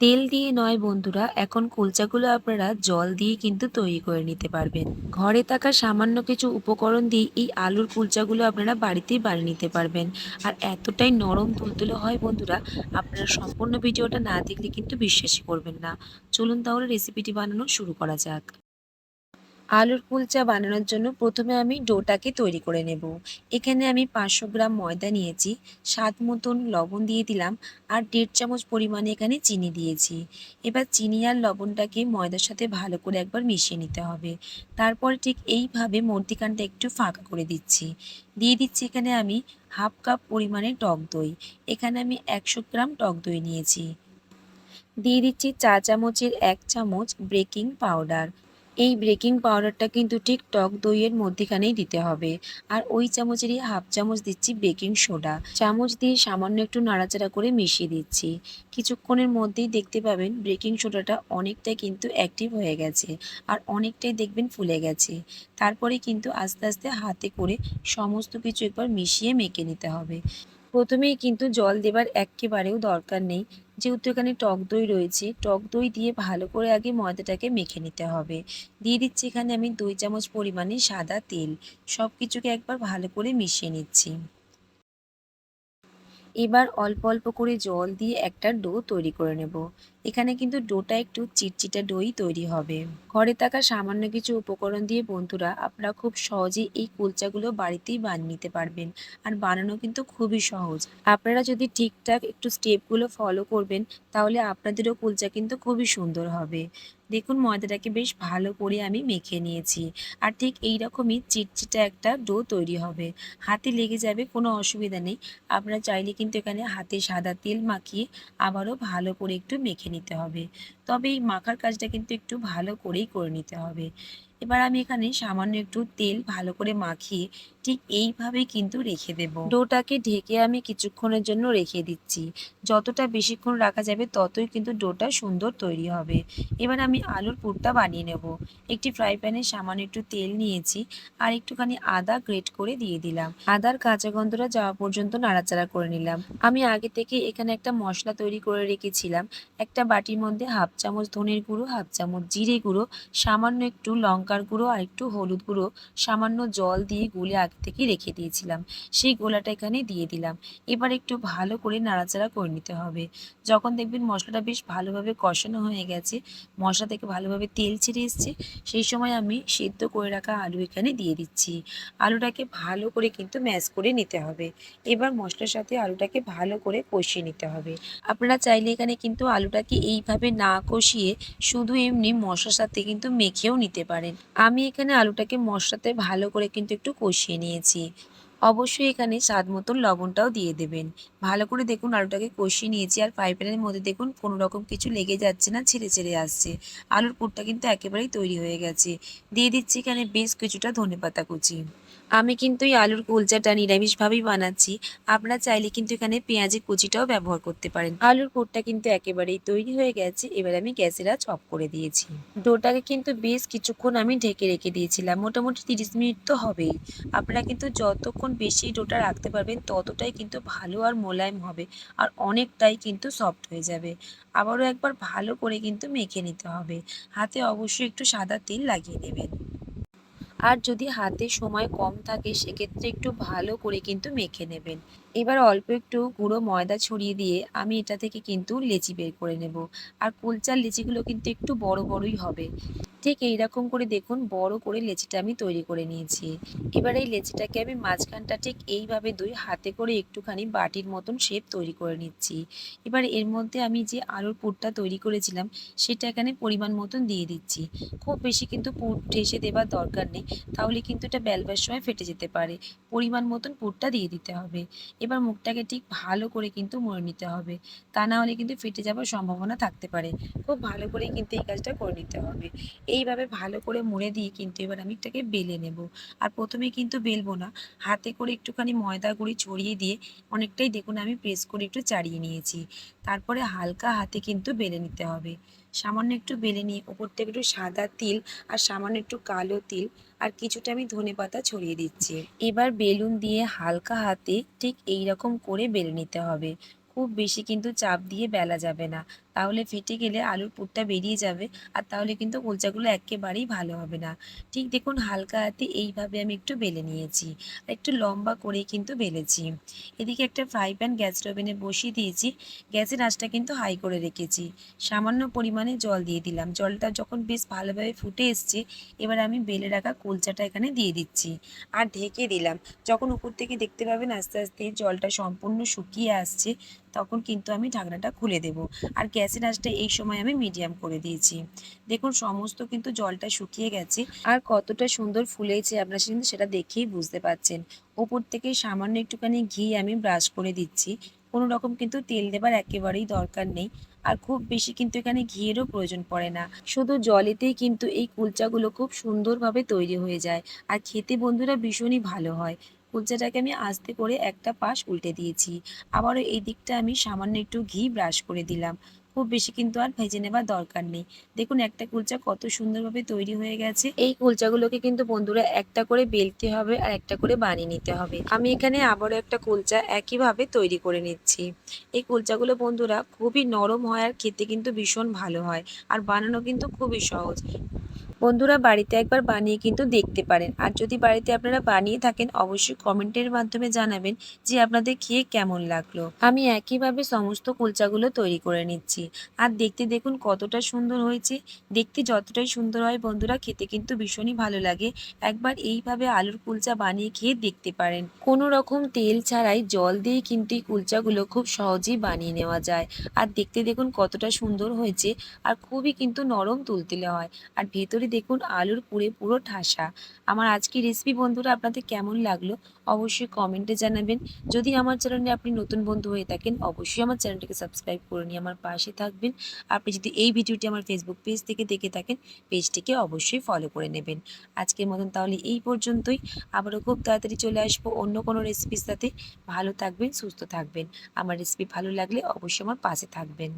তেল দিয়ে নয় বন্ধুরা, এখন কুলচাগুলো আপনারা জল দিয়ে কিন্তু তৈরি করে নিতে পারবেন। ঘরে থাকা সামান্য কিছু উপকরণ দিয়ে এই আলুর কুলচাগুলো আপনারা বাড়িতেই বানিয়ে নিতে পারবেন। আর এতটাই নরম তুলতুলে হয় বন্ধুরা, আপনারা সম্পূর্ণ ভিডিওটা না দেখলে কিন্তু বিশ্বাসই করবেন না। চলুন তাহলে রেসিপিটি বানানো শুরু করা যাক। আলুর কুলচা বানানোর জন্য প্রথমে আমি ডোটাকে তৈরি করে নেব। এখানে আমি পাঁচশো গ্রাম ময়দা নিয়েছি, স্বাদ মতন লবণ দিয়ে দিলাম আর দেড় চামচ পরিমাণে এখানে চিনি দিয়েছি। এবার চিনি আর লবণটাকে ময়দার সাথে ভালো করে একবার মিশিয়ে নিতে হবে। তারপর ঠিক এইভাবে মর্তিকানটা একটু ফাঁকা করে দিচ্ছি। দিয়ে দিচ্ছি এখানে আমি হাফ কাপ পরিমাণে টক দই। এখানে আমি একশো গ্রাম টক দই নিয়েছি। দিয়ে দিচ্ছি চা চামচের এক চামচ বেকিং পাউডার। এই বেকিং পাউডারটা কিন্তু ঠিক টক দইয়ের মধ্যেখানেই দিতে হবে। আর ওই চামচেরই হাফ চামচ দিচ্ছি বেকিং সোডা চামচ দিয়ে সামান্য একটু নাড়াচাড়া করে মিশিয়ে দিচ্ছি। কিছুক্ষণের মধ্যেই দেখতে পাবেন বেকিং সোডাটা অনেকটাই কিন্তু অ্যাক্টিভ হয়ে গেছে আর অনেকটাই দেখবেন ফুলে গেছে। তারপরে কিন্তু আস্তে আস্তে হাতে করে সমস্ত কিছু একবার মিশিয়ে মেখে নিতে হবে। প্রথমেই কিন্তু জল দেবার একেবারেও দরকার নেই। যেহেতু এখানে টক দই রয়েছে, টক দই দিয়ে ভালো করে আগে ময়দাটাকে মেখে নিতে হবে। দিয়ে দিচ্ছি এখানে আমি দুই চামচ পরিমাণে সাদা তেল। সব কিছুকে একবার ভালো করে মিশিয়ে নিচ্ছি। এবার অল্প অল্প করে জল দিয়ে একটা ডো তৈরি করে নেব। এখানে কিন্তু ডোটা একটু চিটচিটা ডোই তৈরি হবে। ঘরে থাকা সামান্য কিছু উপকরণ দিয়ে বন্ধুরা আপনারা খুব সহজেই এই কুলচাগুলো বাড়িতেই বানিয়ে নিতে পারবেন আর বানানো কিন্তু খুবই সহজ। আপনারা যদি ঠিকঠাক একটু স্টেপগুলো ফলো করবেন তাহলে আপনাদেরও কুলচা কিন্তু খুবই সুন্দর হবে। দেখুন ময়দাটাকে বেশ ভালো করে আমি মেখে নিয়েছি। আর ঠিক এই রকমই চিটচিটা একটা ডো তৈরি হবে। হাতে লেগে যাবে, কোনো অসুবিধা নেই। আপনারা চাইলে কিন্তু এখানে হাতে সাদা তেল মাখিয়ে আবারও ভালো করে একটু মেখে নিতে হবে। তবে এই মাখার কাজটা কিন্তু একটু ভালো করেই করে নিতে হবে। এবার আমি এখানে সামান্য একটু তেল ভালো করে মাখিয়ে ঠিক এইভাবেই কিন্তু রেখে দেব। ডোটাকে ঢেকে আমি কিছুক্ষণের জন্য রেখে দিচ্ছি। যতটা বেশিক্ষণ রাখা যাবে ততই কিন্তু ডোটা সুন্দর তৈরি হবে। এবার আমি আলুর পুরটা বানিয়ে নেব। একটি ফ্রাই প্যানে সামান্য একটু তেল নিয়েছি আর একটুখানি আদা গ্রেট করে দিয়ে দিলাম। আদার কাঁচা গন্ধটা যাওয়া পর্যন্ত নাড়াচাড়া করে নিলাম। আমি আগে থেকে এখানে একটা মশলা তৈরি করে রেখেছিলাম। একটা বাটির মধ্যে হাফ চামচ ধনের গুঁড়ো, হাফ চামচ জিরে গুঁড়ো, সামান্য একটু লঙ্কার গুঁড়ো আর একটু হলুদ গুঁড়ো সামান্য জল দিয়ে গুলে আগে থেকে রেখে দিয়েছিলাম। সেই গোলাটা এখানে দিয়ে দিলাম। এবার একটু ভালো করে নাড়াচাড়া করে নিতে হবে। যখন দেখবেন মশলাটা বেশ ভালোভাবে কষানো হয়ে গেছে, মশলা থেকে ভালোভাবে তেল ছেড়ে এসছে, সেই সময় আমি সেদ্ধ করে রাখা আলু এখানে দিয়ে দিচ্ছি। আলুটাকে ভালো করে কিন্তু ম্যাশ করে নিতে হবে। এবার মশলার সাথে আলুটাকে ভালো করে কষিয়ে নিতে হবে। আপনারা চাইলে এখানে কিন্তু আলুটাকে এইভাবে না কষিয়ে শুধু এমনি মশলার সাথে কিন্তু মেখেও নিতে পারেন। আমি এখানে আলুটাকে মশলাতে ভালো করে কিন্তু একটু কষিয়ে নিয়েছি। অবশ্যই এখানে স্বাদ মতন লবণটাও দিয়ে দেবেন। ভালো করে দেখুন আলুটাকে কষিয়ে নিয়েছি আর ফ্রাই প্যানের মধ্যে দেখুন কোনো রকম কিছু লেগে যাচ্ছে না, ছেড়ে ছেড়ে আসছে। আলুর পুরটা কিন্তু একেবারেই তৈরি হয়ে গেছে। দিয়ে দিচ্ছি এখানে বেশ কিছুটা ধনেপাতা কুচি। আমি কিন্তু এই আলুর কুলচাটা নিরামিষভাবেই বানাচ্ছি। আপনারা চাইলে কিন্তু এখানে পেঁয়াজের কুচিটাও ব্যবহার করতে পারেন। আলুর পুরটা কিন্তু একেবারেই তৈরি হয়ে গেছে। এবার আমি গ্যাসের আঁচ অফ করে দিয়েছি। ডোটাকে কিন্তু বেশ কিছুক্ষণ আমি ঢেকে রেখে দিয়েছিলাম। মোটামুটি তিরিশ মিনিট তো হবেই। আপনারা কিন্তু যতক্ষণ বেশি ডোটা রাখতে পারবেন, ততটাই কিন্তু ভালো আর মোলায়েম হবে আর অনেকটাই কিন্তু সফট হয়ে যাবে। আবারও একবার ভালো করে কিন্তু মেখে নিতে হবে। হাতে অবশ্যই একটু সাদা তেল লাগিয়ে দেবেন আর যদি হাতে সময় কম থাকে, সেক্ষেত্রে একটু ভালো করে কিন্তু মেখে নেবেন। এবার অল্প একটু গুঁড়ো ময়দা ছড়িয়ে দিয়ে আমি এটা থেকে কিন্তু লেচি বের করে নেব। আর কুলচার লেচিগুলো কিন্তু একটু বড় বড়ই হবে। ঠিক এইরকম করে দেখুন, বড় করে লেচিটা আমি তৈরি করে নিয়েছি। এবার এই লেচিটাকে আমি মাঝখানটা ঠিক এইভাবে দুই হাতে করে একটুখানি বাটির মতন শেপ তৈরি করে নিচ্ছি। এবার এর মধ্যে আমি যে আলুর পুরটা তৈরি করেছিলাম, সেটা এখানে পরিমাণ মতন দিয়ে দিচ্ছি। খুব বেশি কিন্তু পুর ঠেসে দেবার দরকার নেই, তাহলে কিন্তু এটা বেলবার সময় ফেটে যেতে পারে। পরিমাণ মতন পুরটা দিয়ে দিতে হবে। এবার মুখটাকে ঠিক ভালো করে কিন্তু মুড়ে নিতে হবে। তা না হলে কিন্তু ফেটে যাওয়ার সম্ভাবনা থাকতে পারে। খুব ভালো করে কিন্তু এই কাজটা করে নিতে হবে। এইভাবে ভালো করে মুড়ে দিয়ে কিন্তু এবার আমি এটাকে বেলে নেব। আর প্রথমে কিন্তু বেলবো না। হাতে করে একটুখানি ময়দা গুঁড়ি ছড়িয়ে দিয়ে অনেকটাই দেখুন আমি প্রেস করে একটু চাড়িয়ে নিয়েছি। তারপরে হালকা হাতে কিন্তু বেলে নিতে হবে। সামান্য একটু বেলে নিয়ে ওপর থেকে একটু সাদা তিল আর সামান্য একটু কালো তিল আর কিছুটা আমি ধনে পাতা ছড়িয়ে দিচ্ছি। এবার বেলুন দিয়ে হালকা হাতে ঠিক এই রকম করে বেলে নিতে হবে। খুব বেশি কিন্তু চাপ দিয়ে বেলা যাবে না। তাহলে ফেটে গেলে আলুর পুরটা বেরিয়ে যাবে আর তাহলে কিন্তু কুলচাগুলো একেবারেই ভালো হবে না। ঠিক দেখুন হালকা হাতে এইভাবে আমি একটু বেলে নিয়েছি। আর একটু লম্বা করেই কিন্তু বেলেছি। এদিকে একটা ফ্রাই প্যান গ্যাস ওভেনে বসিয়ে দিয়েছি। গ্যাসের আঁচটা কিন্তু হাই করে রেখেছি। সামান্য পরিমাণে জল দিয়ে দিলাম। জলটা যখন বেশ ভালোভাবে ফুটে এসছে, এবার আমি বেলে রাখা কুলচাটা এখানে দিয়ে দিচ্ছি। আর ঢেকে দিলাম। যখন উপর থেকে দেখতে পাবেন আস্তে আস্তে জলটা সম্পূর্ণ শুকিয়ে আসছে। তখন কিন্তু আমি ঢাকনাটা খুলে দেব। আর গ্যাসের আঁচটা এই সময় আমি মিডিয়াম করে দিয়েছি। দেখুন, সমস্ত কিন্তু জলটা শুকিয়ে গেছে। আর কতটা সুন্দর ফুলেছে আপনারা কিন্তু সেটা দেখেই বুঝতে পারছেন। ওপর থেকে সামান্য একটুখানি ঘি আমি ব্রাশ করে দিচ্ছি। কোনো রকম কিন্তু তেল দেবার একেবারেই দরকার নেই। আর খুব বেশি কিন্তু এখানে ঘিয়েরও প্রয়োজন পড়ে না। শুধু জলেতেই কিন্তু এই কুলচাগুলো খুব সুন্দরভাবে তৈরি হয়ে যায়। আর খেতে বন্ধুরা ভীষণই ভালো হয়। কুলচাটাকে আমি আস্তে করে একটা পাশ উল্টে দিয়েছি। আবারও এই দিকটা আমি সামান্য একটু ঘি ব্রাশ করে দিলাম। খুব বেশি কিন্তু আর ভেজে নেবার দরকার নেই। দেখুন, একটা কুলচা কত সুন্দরভাবে তৈরি হয়ে গেছে। এই কুলচাগুলোকে কিন্তু বন্ধুরা একটা করে বেলতে হবে আর একটা করে বানিয়ে নিতে হবে। আমি এখানে আবারও একটা কুলচা একইভাবে তৈরি করে নিচ্ছি। এই কুলচাগুলো বন্ধুরা খুবই নরম হয় আর খেতে কিন্তু ভীষণ ভালো হয়। আর বানানো কিন্তু খুবই সহজ। বন্ধুরা বাড়িতে একবার বানিয়ে কিন্তু দেখতে পারেন। আর যদি বাড়িতে আপনারা বানিয়ে থাকেন, অবশ্যই কমেন্টের মাধ্যমে জানাবেন যে আপনাদের খেয়ে কেমন লাগল। আমি একইভাবে সমস্ত কুলচাগুলো তৈরি করে নিচ্ছি। আর দেখতে দেখুন কতটা সুন্দর হয়েছে। দেখতে যতটাই সুন্দর হয় বন্ধুরা, খেতে কিন্তু ভীষণই ভালো লাগে। একবার এইভাবে আলুর কুলচা বানিয়ে খেয়ে দেখতে পারেন। কোনো রকম তেল ছাড়াই জল দিয়ে কিন্তু এই কুলচাগুলো খুব সহজেই বানিয়ে নেওয়া যায়। আর দেখতে দেখুন কতটা সুন্দর হয়েছে। আর খুবই কিন্তু নরম তুলতুলে হয়। আর ভেতরে দেখুন আলুর পুরে পুরো ঠাসা। আমার আজকের রেসিপি বন্ধুরা আপনাদের কেমন লাগল অবশ্যই কমেন্টে জানাবেন। যদি আমার চ্যানেলে আপনি নতুন বন্ধু হয়ে থাকেন, অবশ্যই আমার চ্যানেলটিকে সাবস্ক্রাইব করে নিয়ে আমার পাশে থাকবেন। আপনি যদি এই ভিডিওটি আমার ফেসবুক পেজ থেকে দেখে থাকেন পেজটিকে অবশ্যই ফলো করে নেবেন। আজকের মতন তাহলে এই পর্যন্তই। আবারও খুব তাড়াতাড়ি চলে আসব অন্য কোনো রেসিপির সাথে। ভালো থাকবেন, সুস্থ থাকবেন। আমার রেসিপি ভালো লাগলে অবশ্যই আমার পাশে থাকবেন।